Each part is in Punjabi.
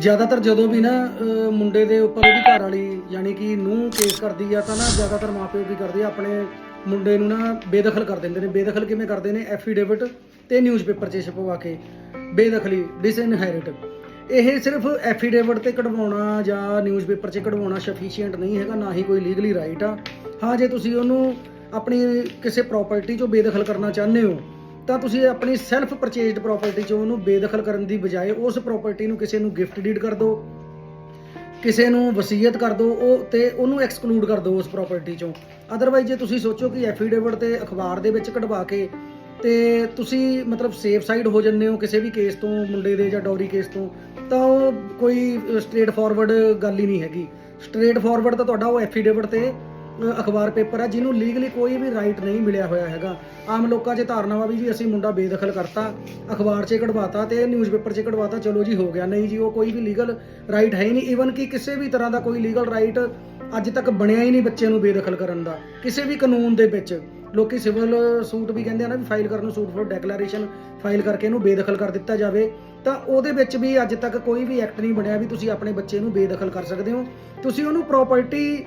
ਜ਼ਿਆਦਾਤਰ ਜਦੋਂ ਵੀ ਨਾ ਅਹ, ਮੁੰਡੇ ਦੇ ਉੱਪਰ ਉਹਦੀ ਘਰ ਵਾਲੀ ਯਾਨੀ ਕਿ ਨੂੰ ਕੇਸ ਕਰਦੀ ਆ ਤਾਂ ਨਾ ਜ਼ਿਆਦਾਤਰ ਮਾਪਿਓ ਕੀ ਕਰਦੇ ਆ ਆਪਣੇ ਮੁੰਡੇ ਨੂੰ ਨਾ ਬੇਦਖਲ ਕਰ ਦਿੰਦੇ ਨੇ। ਬੇਦਖਲ ਕਿਵੇਂ ਕਰਦੇ ਨੇ? ਐਫੀਡੇਵਿਟ ਤੇ ਨਿਊਜ਼ਪੇਪਰ 'ਚ ਛਪਵਾ ਕੇ। ਬੇਦਖਲੀ ਡਿਸਇਨਹੈਰਿਟ ਇਹ ਸਿਰਫ ਐਫੀਡੇਵਿਟ ਤੇ ਕਢਵਾਉਣਾ ਜਾਂ ਨਿਊਜ਼ਪੇਪਰ 'ਚ ਕਢਵਾਉਣਾ ਸਫੀਸ਼ੀਐਂਟ ਨਹੀਂ ਹੈਗਾ ਨਾ ਹੀ ਕੋਈ ਲੀਗਲੀ ਰਾਈਟ ਆ। ਹਾਂ ਜੇ ਤੁਸੀਂ ਉਹਨੂੰ ਆਪਣੀ ਕਿਸੇ ਪ੍ਰਾਪਰਟੀ 'ਚੋਂ ਬੇਦਖਲ ਕਰਨਾ ਚਾਹੁੰਦੇ ਹੋ ਤਾਂ ਤੁਸੀਂ ਆਪਣੀ ਸੈਲਫ ਪਰਚੇਜ਼ਡ ਪ੍ਰਾਪਰਟੀ 'ਚੋਂ ਉਹਨੂੰ ਬੇਦਖਲ ਕਰਨ ਦੀ ਬਜਾਏ ਉਸ ਪ੍ਰਾਪਰਟੀ ਨੂੰ ਕਿਸੇ ਨੂੰ ਗਿਫਟ ਡੀਡ ਕਰ ਦਿਓ, ਕਿਸੇ ਨੂੰ ਵਸੀਅਤ ਕਰ ਦਿਓ, ਉਹ ਤੇ ਉਹਨੂੰ ਐਕਸਕਲੂਡ ਕਰ ਦਿਓ ਉਸ ਪ੍ਰਾਪਰਟੀ 'ਚੋਂ। ਅਦਰਵਾਈਜ਼ ਜੇ ਤੁਸੀਂ ਸੋਚੋ ਕਿ ਐਫੀਡੇਵਿਟ ਤੇ ਅਖਬਾਰ ਦੇ ਵਿੱਚ ਕਢਵਾ ਕੇ ਤੇ ਤੁਸੀਂ ਮਤਲਬ ਸੇਫ ਸਾਈਡ ਹੋ ਜੰਨੇ ਹੋ ਕਿਸੇ ਵੀ ਕੇਸ ਤੋਂ, ਮੁੰਡੇ ਦੇ ਜਾਂ ਡੌਰੀ ਕੇਸ ਤੋਂ, ਤਾਂ ਉਹ ਕੋਈ ਸਟ੍ਰੇਟ ਫਾਰਵਰਡ ਗੱਲ ਹੀ ਨਹੀਂ ਹੈਗੀ। ਸਟ੍ਰੇਟ ਫਾਰਵਰਡ ਤਾਂ ਤੁਹਾਡਾ ਉਹ ਐਫੀਡੇਵਿਟ ਤੇ ਅਖਬਾਰ ਪੇਪਰ ਹੈ ਜਿਹਨੂੰ ਲੀਗਲੀ ਕੋਈ ਵੀ ਰਾਈਟ ਨਹੀਂ ਮਿਲਿਆ ਹੋਇਆ ਹੈਗਾ। ਆਮ ਲੋਕਾਂ 'ਚ ਧਾਰਨਾ ਵਾ ਵੀ ਜੀ ਅਸੀਂ ਮੁੰਡਾ ਬੇਦਖਲ ਕਰਤਾ, ਅਖਬਾਰ 'ਚ ਕਢਵਾਤਾ ਤੇ ਨਿਊਜ਼ਪੇਪਰ 'ਚ ਕਢਵਾਤਾ, ਚਲੋ ਜੀ ਹੋ ਗਿਆ। ਨਹੀਂ ਜੀ, ਉਹ ਕੋਈ ਵੀ ਲੀਗਲ ਰਾਈਟ ਹੈ ਹੀ ਨਹੀਂ। ਈਵਨ ਕਿ ਕਿਸੇ ਵੀ ਤਰ੍ਹਾਂ ਦਾ ਕੋਈ ਲੀਗਲ ਰਾਈਟ ਅੱਜ ਤੱਕ ਬਣਿਆ ਹੀ ਨਹੀਂ ਬੱਚੇ ਨੂੰ ਬੇਦਖਲ ਕਰਨ ਦਾ। ਕਿਸੇ ਵੀ ਕਾਨੂੰਨ ਦੇ ਵਿੱਚ, ਲੋਕੀ ਸਿਵਲ ਸੂਟ ਵੀ ਕਹਿੰਦੇ ਆ ਨਾ ਵੀ ਫਾਈਲ ਕਰਨ ਨੂੰ ਸੂਟ ਫॉर ਡੈਕਲੇਰੇਸ਼ਨ ਫਾਈਲ ਕਰਕੇ ਇਹਨੂੰ ਬੇਦਖਲ ਕਰ ਦਿੱਤਾ ਜਾਵੇ, ਤਾਂ ਉਹਦੇ ਵਿੱਚ ਵੀ ਅੱਜ ਤੱਕ ਕੋਈ ਵੀ ਐਕਟ ਨਹੀਂ ਬਣਿਆ ਵੀ ਤੁਸੀਂ ਆਪਣੇ ਬੱਚੇ ਨੂੰ ਬੇਦਖਲ ਕਰ ਸਕਦੇ ਹੋ। ਤੁਸੀਂ ਉਹਨੂੰ ਪ੍ਰਾਪਰਟੀ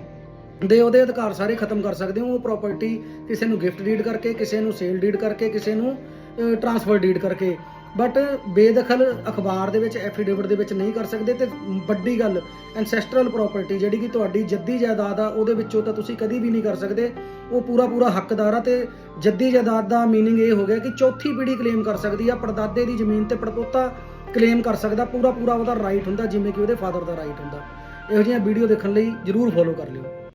ਦੇ ਉਹਦੇ ਅਧਿਕਾਰ ਸਾਰੇ ਖਤਮ ਕਰ ਸਕਦੇ ਹੋ, ਉਹ ਪ੍ਰਾਪਰਟੀ ਕਿਸੇ ਨੂੰ ਗਿਫਟ ਡੀਡ ਕਰਕੇ, ਕਿਸੇ ਨੂੰ ਸੇਲ ਡੀਡ ਕਰਕੇ, ਕਿਸੇ ਨੂੰ ਟ੍ਰਾਂਸਫਰ ਡੀਡ ਕਰਕੇ। ਬਟ ਬੇਦਖਲ ਅਖਬਾਰ ਦੇ ਵਿੱਚ ਐਫੀਡੇਵਿਟ ਦੇ ਵਿੱਚ ਨਹੀਂ ਕਰ ਸਕਦੇ ਤੇ ਵੱਡੀ ਗੱਲ ਐਂਸੈਸਟਰਲ ਪ੍ਰਾਪਰਟੀ ਜਿਹੜੀ ਕਿ ਤੁਹਾਡੀ ਜੱਦੀ ਜਾਇਦਾਦ ਆ, ਉਹਦੇ ਵਿੱਚੋਂ ਤਾਂ ਤੁਸੀਂ ਕਦੀ ਵੀ ਨਹੀਂ ਕਰ ਸਕਦੇ। ਉਹ ਪੂਰਾ ਪੂਰਾ ਹੱਕਦਾਰ ਆ ਤੇ ਜੱਦੀ ਜਾਇਦਾਦ ਦਾ ਮੀਨਿੰਗ ਇਹ ਹੋ ਗਿਆ ਕਿ ਚੌਥੀ ਪੀੜ੍ਹੀ ਕਲੇਮ ਕਰ ਸਕਦੀ ਆ, ਪੜਦਾਦੇ ਦੀ ਜ਼ਮੀਨ ਤੇ ਪੜਪੋਤਾ ਕਲੇਮ ਕਰ ਸਕਦਾ, ਪੂਰਾ ਪੂਰਾ ਉਹਦਾ ਰਾਈਟ ਹੁੰਦਾ, ਜਿਵੇਂ ਕਿ ਉਹਦੇ ਫਾਦਰ ਦਾ ਰਾਈਟ ਹੁੰਦਾ। ਇਹੋ ਜਿਹੀਆਂ ਵੀਡੀਓ ਦੇਖਣ ਲਈ ਜਰੂਰ ਫੋਲੋ ਕਰ ਲਿਓ।